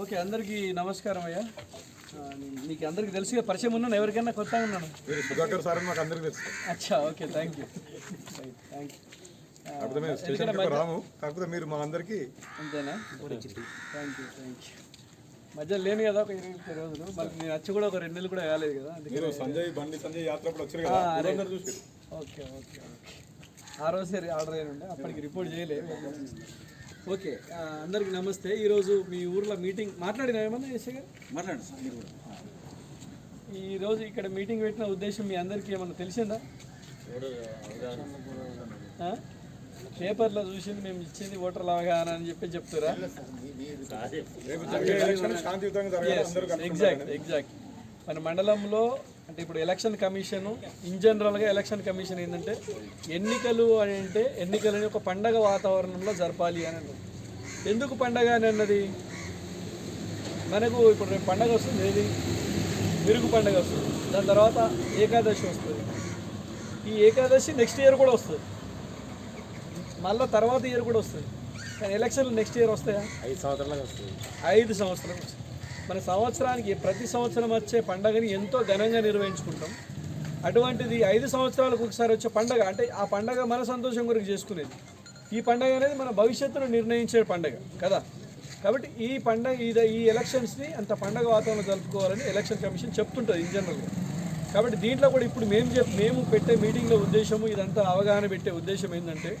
Okay అందరికీ నమస్కారం అయ్యా. మీకు అందరికీ తెలుసు పరిచయం ఉన్నాను ఎవరికైనా కొత్తగా ఉన్నాను. సుధాకర్ సార్ అని మాకు అందరికి తెలుసు. అచ్చా okay thank you thank you Ramu. కాకపోతే మీరు మా అందరికి అంతేనా? థ్యాంక్ యూ థ్యాంక్ యూ మధ్యలో లేను కదా ఒక ఇరవై ముప్పై రోజులు. మళ్ళీ నేను వచ్చి కూడా ఒక రెండు నెలలు కూడా కాలేదు కదా అందుకే సంజయ్ బండి సంజయ్ యాత్ర వచ్చారు కదా ఓకే ఓకే ఆ రోజే ఆర్డర్ అయిన ఉండే అప్పటికి రిపోర్ట్ చేయలేదు. ఓకే అందరికీ నమస్తే. ఈరోజు మీ ఊర్లో మీటింగ్ మాట్లాడినా ఏమన్నా ఎస్ఐ గారు? మాట్లాడండి సార్ మీరు కూడా. ఈరోజు ఇక్కడ మీటింగ్ పెట్టిన ఉద్దేశం మీ అందరికీ ఏమన్నా తెలిసిందా? పేపర్లో చూసింది మేము ఇచ్చింది ఓటర్ల అవగాహన అని చెప్పి చెప్తారా. ఎగ్జాక్ట్ ఎగ్జాక్ట్ మన మండలంలో అంటే ఇప్పుడు ఎలక్షన్ కమిషన్ ఇన్ జనరల్గా ఎలక్షన్ కమిషన్ ఏంటంటే ఎన్నికలు అని అంటే ఎన్నికలని ఒక పండగ వాతావరణంలో జరపాలి అని అన్నది. ఎందుకు పండగ అని అన్నది? మనకు ఇప్పుడు రేపు పండగ వస్తుంది ఏది? విరుగు పండగ వస్తుంది. దాని తర్వాత ఏకాదశి వస్తుంది. ఈ ఏకాదశి నెక్స్ట్ ఇయర్ కూడా వస్తుంది. మళ్ళీ తర్వాత ఇయర్ కూడా వస్తుంది. కానీ ఎలక్షన్లు నెక్స్ట్ ఇయర్ వస్తాయా? ఐదు సంవత్సరాలకు వస్తుంది. ఐదు సంవత్సరాలు వస్తుంది. మన సంవత్సరానికి ప్రతి సంవత్సరం వచ్చే పండగని ఎంతో ఘనంగా నిర్వహించుకుంటాం. అటువంటిది ఐదు సంవత్సరాలకు ఒకసారి వచ్చే పండగ అంటే ఆ పండగ మన సంతోషం కొరకు చేసుకునేది. ఈ పండగ అనేది మన భవిష్యత్తును నిర్ణయించే పండగ కదా? కాబట్టి ఈ పండగ ఇది ఈ ఎలక్షన్స్ని అంత పండగ వాతావరణం జరుపుకోవాలని ఎలక్షన్ కమిషన్ చెప్తుంటుంది ఇన్ జనరల్గా. కాబట్టి దీంట్లో కూడా ఇప్పుడు మేము చెప్ మేము పెట్టే మీటింగ్లో ఉద్దేశము ఇదంతా అవగాహన పెట్టే ఉద్దేశం ఏంటంటే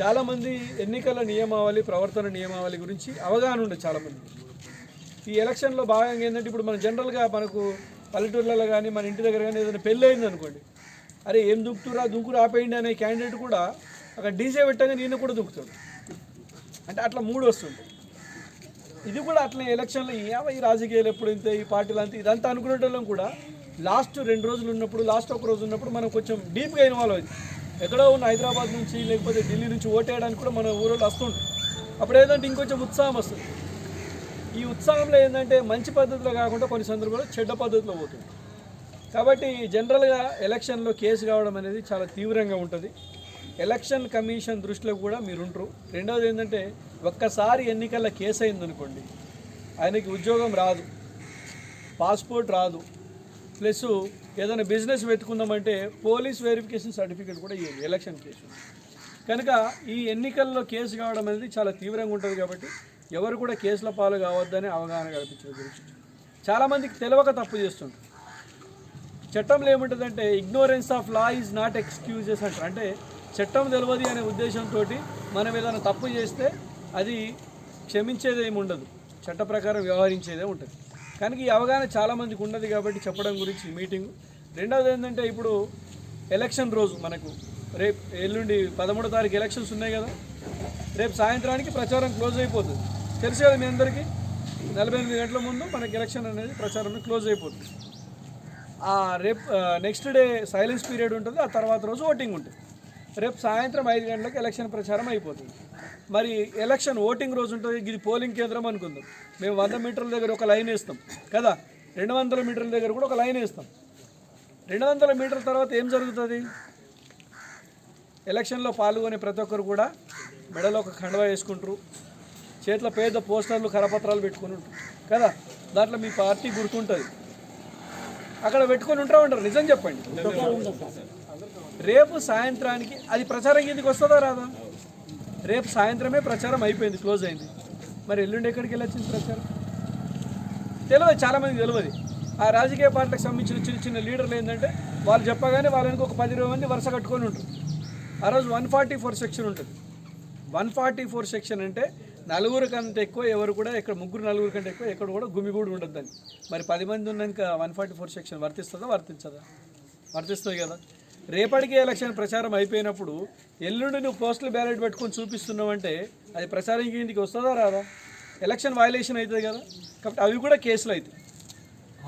చాలామంది ఎన్నికల నియమావళి ప్రవర్తన నియమావళి గురించి అవగాహన ఉండదు చాలామంది ఈ ఎలక్షన్లో భాగంగా ఏంటంటే ఇప్పుడు మనం జనరల్గా మనకు పల్లెటూర్లలో కానీ మన ఇంటి దగ్గర కానీ ఏదైనా పెళ్ళి అయింది అనుకోండి. అరే ఏం దుక్కుతురా దుంకురు ఆపేయండి అనే క్యాండిడేట్ కూడా అక్కడ డీజే పెట్టగా నేను కూడా దుక్కుతాడు అంటే అట్లా మూడు వస్తుంది ఇది కూడా అట్లా ఎలక్షన్లో ఏమో ఈ రాజకీయాలు ఎప్పుడు ఇంత ఈ పార్టీలు అంతా ఇదంతా అనుకునేటోళ్ళం కూడా లాస్ట్ రెండు రోజులు ఉన్నప్పుడు లాస్ట్ ఒక రోజు ఉన్నప్పుడు మనం కొంచెం డీప్గా ఇన్వాల్వ్ అయింది. ఎక్కడో ఉన్న హైదరాబాద్ నుంచి లేకపోతే ఢిల్లీ నుంచి ఓటేయడానికి కూడా మన ఊరోళ్ళు వస్తుంటారు అప్పుడు ఏంటంటే ఇంకొంచెం ఉత్సాహం వస్తుంది. ఈ ఉత్సాహంలో ఏంటంటే మంచి పద్ధతిలో కాకుండా కొన్ని సందర్భాల్లో చెడ్డ పద్ధతిలో పోతుంది. కాబట్టి జనరల్గా ఎలక్షన్లో కేసు కావడం అనేది చాలా తీవ్రంగా ఉంటుంది. ఎలక్షన్ కమిషన్ దృష్టిలో కూడా మీరు ఉంటారు రెండవది ఏంటంటే ఒక్కసారి ఎన్నికల్లో కేసు అయిందనుకోండి ఆయనకి ఉద్యోగం రాదు పాస్పోర్ట్ రాదు ప్లస్ ఏదైనా బిజినెస్ పెట్టుకుందామంటే పోలీస్ వెరిఫికేషన్ సర్టిఫికేట్ కూడా ఇవ్వండి ఎలక్షన్ కేసు. కనుక ఈ ఎన్నికల్లో కేసు కావడం అనేది చాలా తీవ్రంగా ఉంటుంది కాబట్టి ఎవరు కూడా కేసుల పాలు కావద్దని అవగాహన కల్పించడం గురించి చాలామందికి తెలియక తప్పు చేస్తుంటారు. చట్టంలో ఏముంటుందంటే ignorance of law is not excuses అంటారు. అంటే చట్టం తెలియదు అనే ఉద్దేశంతో మనం ఏదైనా తప్పు చేస్తే అది క్షమించేదేమి ఉండదు. చట్ట ప్రకారం వ్యవహరించేదే ఉంటుంది. కనుక ఈ అవగాహన చాలామందికి ఉండదు కాబట్టి చెప్పడం గురించి మీటింగ్ రెండవది ఏంటంటే ఇప్పుడు ఎలక్షన్ రోజు మనకు. రేపు ఎల్లుండి పదమూడో తారీఖు ఎలక్షన్స్ ఉన్నాయి కదా. రేపు సాయంత్రానికి ప్రచారం క్లోజ్ అయిపోతుంది. తెలుసు కదా మీ అందరికీ? నలభై ఎనిమిది గంటల ముందు మనకి ఎలక్షన్ అనేది ప్రచారం క్లోజ్ అయిపోతుంది. ఆ రేపు నెక్స్ట్ డే సైలెన్స్ పీరియడ్ ఉంటుంది. ఆ తర్వాత రోజు ఓటింగ్ ఉంటుంది. రేపు సాయంత్రం ఐదు గంటలకు ఎలక్షన్ ప్రచారం అయిపోతుంది. మరి ఎలక్షన్ ఓటింగ్ రోజు ఉంటుంది. ఇది పోలింగ్ కేంద్రం అనుకుందాం. మేము వంద మీటర్ల దగ్గర ఒక లైన్ వేస్తాం. కదా? రెండు వందల మీటర్ల దగ్గర కూడా ఒక లైన్ వేస్తాం. రెండు వందల మీటర్ల తర్వాత ఏం జరుగుతుంది? ఎలక్షన్లో పాల్గొనే ప్రతి ఒక్కరు కూడా మెడలో ఒక కండవ వేసుకుంటారు. చేతిలో పేద పోస్టర్లు కరపత్రాలు పెట్టుకుని ఉంటారు. కదా? దాంట్లో మీ పార్టీ గుర్తుంటుంది. అక్కడ పెట్టుకొని ఉంటా ఉంటారు. నిజం చెప్పండి. రేపు సాయంత్రానికి అది ప్రచారం కిందకి వస్తుందా రాదా? రేపు సాయంత్రమే ప్రచారం అయిపోయింది క్లోజ్ అయింది. మరి ఎల్లుండి ఎక్కడికి వెళ్ళొచ్చింది ప్రచారం? తెలియదు చాలామందికి తెలియదు. ఆ రాజకీయ పార్టీలకు సంబంధించిన చిన్న చిన్న లీడర్లు ఏంటంటే వాళ్ళు చెప్పగానే వాళ్ళకి ఒక పది ఇరవై మంది వరుస కట్టుకొని ఉంటారు. ఆ రోజు వన్ ఫార్టీ ఫోర్ సెక్షన్ ఉంటుంది. వన్ ఫార్టీ ఫోర్ సెక్షన్ అంటే నలుగురు కంటే ఎక్కువ ఎవరు కూడా ఇక్కడ ముగ్గురు నలుగురు కంటే ఎక్కువ ఎక్కడ కూడా గుమిగూడు ఉండద్దని. మరి పది మంది ఉన్నాక వన్ ఫార్టీ ఫోర్ సెక్షన్ వర్తిస్తుందా వర్తించదా? వర్తిస్తుంది కదా. రేపటికి ఎలక్షన్ ప్రచారం అయిపోయినప్పుడు ఎల్లుండి నువ్వు పోస్టల్ బ్యాలెట్ పెట్టుకొని చూపిస్తున్నావు అంటే అది ప్రచారం కిందికి వస్తుందా రాదా? ఎలక్షన్ వైలేషన్ అవుతుంది కదా. కాబట్టి అవి కూడా కేసులు అవుతాయి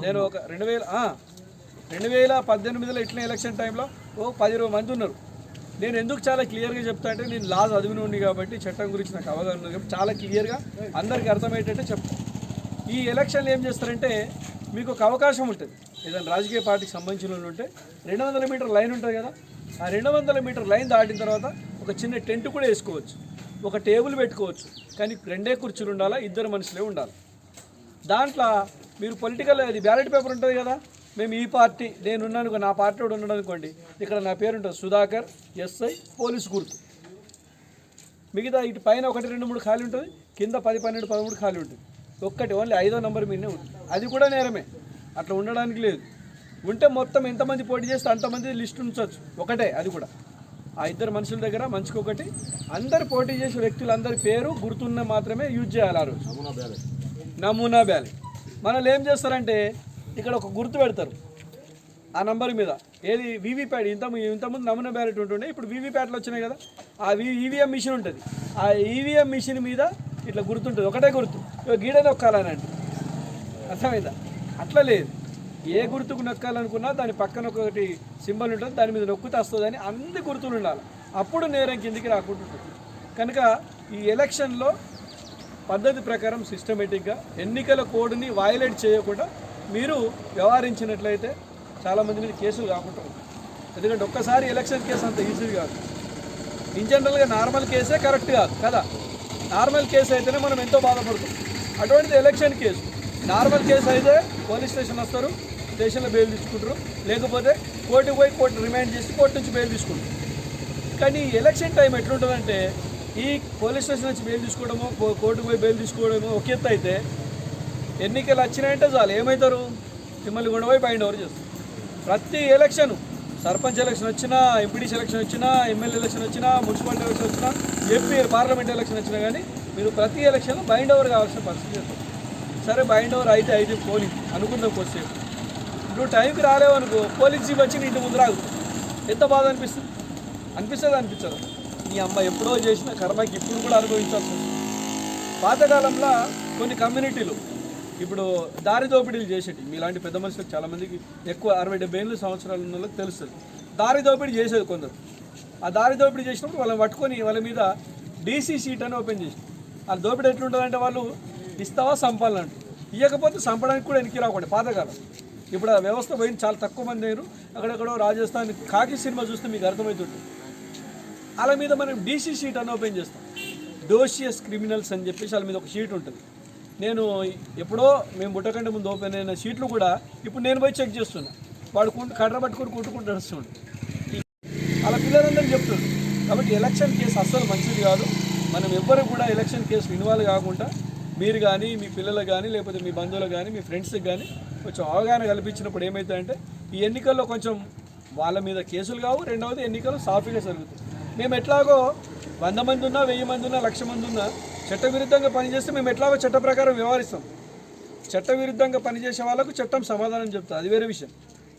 నేను ఒక రెండు వేల రెండు వేల పద్దెనిమిదిలో ఇట్లా ఎలక్షన్ టైంలో ఓ పది ఇరవై మంది ఉన్నారు. నేను ఎందుకు చాలా క్లియర్గా చెప్తా అంటే నేను లా చదివినండి కాబట్టి చట్టం గురించి నాకు అవగాహన ఉంది కాబట్టి చాలా క్లియర్గా అందరికీ అర్థమయ్యేటట్టే చెప్తాను ఈ ఎలక్షన్లు ఏం చేస్తారంటే మీకు ఒక అవకాశం ఉంటుంది. ఏదైనా రాజకీయ పార్టీకి సంబంధించిన వాళ్ళు ఉంటే రెండు వందల మీటర్ లైన్ ఉంటుంది కదా ఆ రెండు వందల మీటర్ లైన్ దాటిన తర్వాత ఒక చిన్న టెంట్ కూడా వేసుకోవచ్చు. ఒక టేబుల్ పెట్టుకోవచ్చు. కానీ రెండే కుర్చీలు ఉండాలా? ఇద్దరు మనుషులే ఉండాలి. దాంట్లో మీరు పొలిటికల్ అది బ్యాలెట్ పేపర్ ఉంటుంది కదా మేము ఈ పార్టీ నేను ఉన్నాను నా పార్టీ కూడా ఉన్నాడు అనుకోండి ఇక్కడ నా పేరు ఉంటుంది సుధాకర్ ఎస్ఐ పోలీస్ గుర్తు. మిగతా ఇటు పైన ఒకటి రెండు మూడు ఖాళీ ఉంటుంది కింద పది పన్నెండు పదమూడు ఖాళీ ఉంటుంది. ఒక్కటి ఓన్లీ ఐదో నెంబర్ మీదనే ఉంటుంది. అది కూడా నేరమే. అట్లా ఉండడానికి లేదు. ఉంటే మొత్తం ఎంతమంది పోటీ చేస్తే అంతమంది లిస్ట్ ఉంచవచ్చు ఒకటే అది కూడా. ఆ ఇద్దరు మనుషుల దగ్గర మంచికి ఒకటి. అందరు పోటీ చేసే వ్యక్తులందరి పేరు గుర్తున్న మాత్రమే యూజ్ చేయాలి ఆ రోజు. నమూనా బ్యాలెట్. మనల్ని ఏం చేస్తారంటే ఇక్కడ ఒక గుర్తు పెడతారు. ఆ నంబర్ మీద. ఏది? వీవీప్యాట్ ఇంత ఇంతకుముందు నమూనా బ్యాలెట్ ఉంటుండే. ఇప్పుడు వీవీప్యాట్లు వచ్చినాయి కదా. ఆ వి ఈవీఎం మిషన్ ఉంటుంది. ఆ ఈవీఎం మిషన్ మీద ఇట్లా గుర్తుంటుంది. ఒకటే గుర్తు. ఇక గీడ నొక్కాలనండి. అర్థమైందా? అట్లా లేదు. ఏ గుర్తుకు నొక్కాలనుకున్నా దాని పక్కన ఒకటి సింబల్ ఉంటుంది దాని మీద నొక్కుతే వస్తుందని అన్ని గుర్తులు ఉండాలి. అప్పుడు నేరం కిందికి రాకుండా ఉంటుంది. కనుక ఈ ఎలక్షన్లో పద్ధతి ప్రకారం సిస్టమేటిక్గా ఎన్నికల కోడ్ని వయలేట్ చేయకుండా మీరు వ్యవహరించినట్లయితే చాలామంది మీద కేసులు కాకుండా ఉంటాయి. ఎందుకంటే ఒక్కసారి ఎలక్షన్ కేసు అంత ఈజీ కాదు. ఇన్ జనరల్గా నార్మల్ కేసే కరెక్ట్ కాదు కదా. నార్మల్ కేసు అయితేనే మనం ఎంతో బాధపడుతుంది అటువంటిది ఎలక్షన్ కేసు. నార్మల్ కేసు అయితే పోలీస్ స్టేషన్ వస్తారు స్టేషన్లో బెయిల్ తీసుకుంటారు. లేకపోతే కోర్టుకు పోయి కోర్టు రిమైండ్ చేసి కోర్టు నుంచి బెయిల్ తీసుకుంటారు. కానీ ఎలక్షన్ టైం ఎట్లుంటుందంటే ఈ పోలీస్ స్టేషన్ నుంచి బెయిల్ తీసుకోవడమో కో- కోర్టుకు పోయి బెయిల్ తీసుకోవడమో ఒక ఎత్తు అయితే ఎన్నికలు వచ్చినాయంటే చాలు. ఏమవుతారు మిమ్మల్ని కూడా పోయి బైండ్ ఓవర్ చేస్తారు? ప్రతి ఎలక్షన్ సర్పంచ్ ఎలక్షన్ వచ్చినా ఎంపీడీ ఎలక్షన్ వచ్చినా ఎమ్మెల్యే ఎలక్షన్ వచ్చినా మున్సిపాలిటీ ఎలక్షన్ వచ్చినా ఎంపీ పార్లమెంట్ ఎలక్షన్ వచ్చినా కానీ మీరు ప్రతి ఎలక్షన్లో బైండ్ ఓవర్ కావాల్సిన పరిస్థితి వస్తుంది. సరే బైండ్ ఓవర్ అయితే అయితే పోలింగ్ అనుకుందాం కొద్దిసేపు. నువ్వు టైంకి రాలేవు అనుకో పోలీస్ జీప్ వచ్చి నీ ఇంటి ముందు రాదు ఎంత బాధ అనిపిస్తుంది? అనిపిస్తుంది అనిపించదు. నీ అమ్మ ఎప్పుడో చేసిన కర్మకి ఇప్పుడు కూడా అనుభవించాల్సి వస్తుంది. పాతకాలంలో కొన్ని కమ్యూనిటీలు ఇప్పుడు దారి దోపిడీలు చేసేటి మీలాంటి పెద్ద మనుషులకు చాలామందికి ఎక్కువ అరవై డెబ్బై ఏళ్ళు సంవత్సరాలు ఉన్న వాళ్ళకి తెలుస్తుంది. దారి దోపిడీ చేసేది కొందరు. ఆ దారి దోపిడీ చేసినప్పుడు వాళ్ళని పట్టుకొని వాళ్ళ మీద డీసీ సీట్ అని ఓపెన్ చేసి ఆ దోపిడీ ఎట్లుంటుందంటే వాళ్ళు ఇస్తావా సంపాలంట ఇవ్వకపోతే సంపడానికి కూడా వెనక్కి రాకూడదు పాతకాలం. ఇప్పుడు ఆ వ్యవస్థ పోయింది చాలా తక్కువ మంది అయ్యారు. అక్కడెక్కడో రాజస్థాన్ కాకి సినిమా చూస్తే మీకు అర్థమవుతుంది వాళ్ళ మీద మనం డీసీ షీట్ అని ఓపెన్ చేస్తాం. డోషియస్ క్రిమినల్స్ అని చెప్పేసి వాళ్ళ మీద ఒక షీట్ ఉంటుంది. నేను ఎప్పుడో మేము బుట్టకంటే ముందు ఓపెన్ అయిన షీట్లు కూడా ఇప్పుడు నేను పోయి చెక్ చేస్తున్నా. వాడు కుంటు కర్ర పట్టుకొని కుట్టుకుంటూ నడుస్తుండు అలా పిల్లలందరూ చెప్తుంది కాబట్టి ఎలక్షన్ కేసు అస్సలు మంచిది కాదు. మనం ఎవ్వరు కూడా ఎలక్షన్ కేసు ఇన్వాల్వ్ కాకుండా మీరు కానీ మీ పిల్లలకు కానీ లేకపోతే మీ బంధువులకు కానీ మీ ఫ్రెండ్స్కి కానీ కొంచెం అవగాహన కల్పించినప్పుడు ఏమవుతుందంటే ఈ ఎన్నికల్లో కొంచెం వాళ్ళ మీద కేసులు కావు రెండవది ఎన్నికలు సాఫీగా జరుగుతాయి. మేము ఎట్లాగో వంద మంది ఉన్నా వెయ్యి మంది ఉన్నా లక్ష మంది ఉన్నా చట్టవిరుద్ధంగా పనిచేస్తే మేము ఎట్లాగో చట్ట ప్రకారం వ్యవహరిస్తాం. చట్టవిరుద్ధంగా పనిచేసే వాళ్ళకు చట్టం సమాధానం చెప్తుంది అది వేరే విషయం.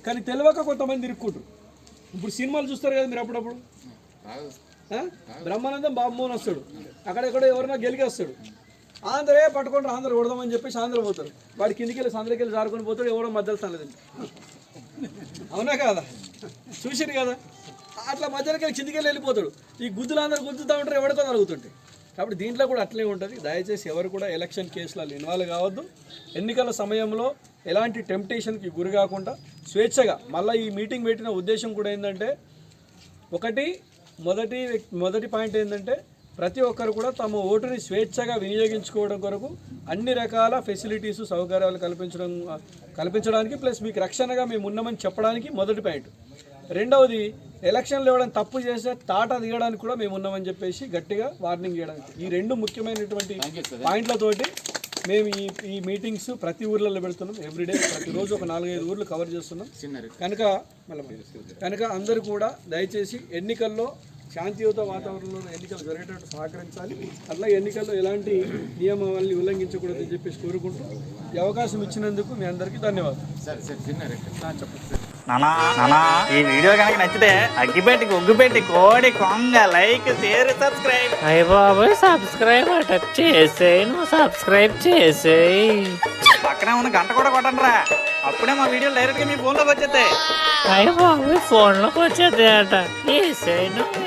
కానీ తెలియక కొంతమంది ఇరుక్కుంటారు. ఇప్పుడు సినిమాలు చూస్తారు కదా మీరు అప్పుడప్పుడు? బ్రహ్మానందం బాబుమోహన్ వస్తాడు. అక్కడెక్కడ ఎవరైనా గెలికి వస్తాడు ఆంధ్రే పట్టుకొని ఆంధ్ర కొడదామని చెప్పేసి ఆంధ్ర పోతారు. వాడి కిందికి వెళ్ళి సందరికి వెళ్ళి జారుకొని పోతాడు ఎవడో మధ్యలో తనలేదండి అవునా కాదా? చూసిరు కదా? అట్లా మధ్యలోకి వెళ్ళి కిందికి వెళ్ళి వెళ్ళిపోతాడు. ఈ గుద్దులు అందరు గుద్దుతూ ఉంటారు ఎవరికో అడుగుతుంటాయి కాబట్టి దీంట్లో కూడా అట్లే ఉంటుంది. దయచేసి ఎవరు కూడా ఎలక్షన్ కేసులలో ఇన్వాల్వ్ కావద్దు. ఎన్నికల సమయంలో ఎలాంటి టెంప్టేషన్కి గురి కాకుండా స్వేచ్ఛగా మళ్ళీ ఈ మీటింగ్ పెట్టిన ఉద్దేశం కూడా ఏంటంటే ఒకటి మొదటి మొదటి పాయింట్ ఏంటంటే ప్రతి ఒక్కరు కూడా తమ ఓటుని స్వేచ్ఛగా వినియోగించుకోవడం కొరకు అన్ని రకాల ఫెసిలిటీస్ సౌకర్యాలు కల్పించడం కల్పించడానికి ప్లస్ మీకు రక్షణగా మేము ఉన్నామని చెప్పడానికి మొదటి పాయింట్. రెండవది ఎలక్షన్లు ఇవ్వడం తప్పు చేస్తే తాట దిగడానికి కూడా మేము ఉన్నామని చెప్పేసి గట్టిగా వార్నింగ్ చేయడానికి ఈ రెండు ముఖ్యమైనటువంటి పాయింట్లతోటి మేము ఈ ఈ మీటింగ్స్ ప్రతి ఊర్లలో పెడుతున్నాం. ఎవ్రీడే ప్రతిరోజు ఒక నాలుగైదు ఊర్లు కవర్ చేస్తున్నాం. కనుక మళ్ళీ కనుక అందరూ కూడా దయచేసి ఎన్నికల్లో శాంతియుత వాతావరణంలో ఎన్నికలు జరిగేటట్టు సహకరించాలి. అట్లా ఎన్నికల్లో ఎలాంటి నియమావళిని ఉల్లంఘించకూడదని చెప్పేసి కోరుకుంటూ ఈ అవకాశం ఇచ్చినందుకు మీ అందరికీ ధన్యవాదాలు. ఆ, చెప్పండి నానా నానా ఈ వీడియో కనుక నచ్చితే అగ్గిపెట్టి ఒగ్గుపెట్టి కోడి కొంగ లైక్ షేర్ సబ్స్క్రైబ్. అయ్య బాబోయ్ సబ్స్క్రైబ్ అట చేసేయి నువ్వు సబ్స్క్రైబ్ చేసేయి. పక్కనే ఉన్న గంట కూడా కొట్టండి రా. అప్పుడే మా వీడియోలు డైరెక్ట్గా మీ ఫోన్లోకి వచ్చేస్తాయి. అయ్య బాబోయ్ ఫోన్లోకి వచ్చేది అట వేసేయి నువ్వు.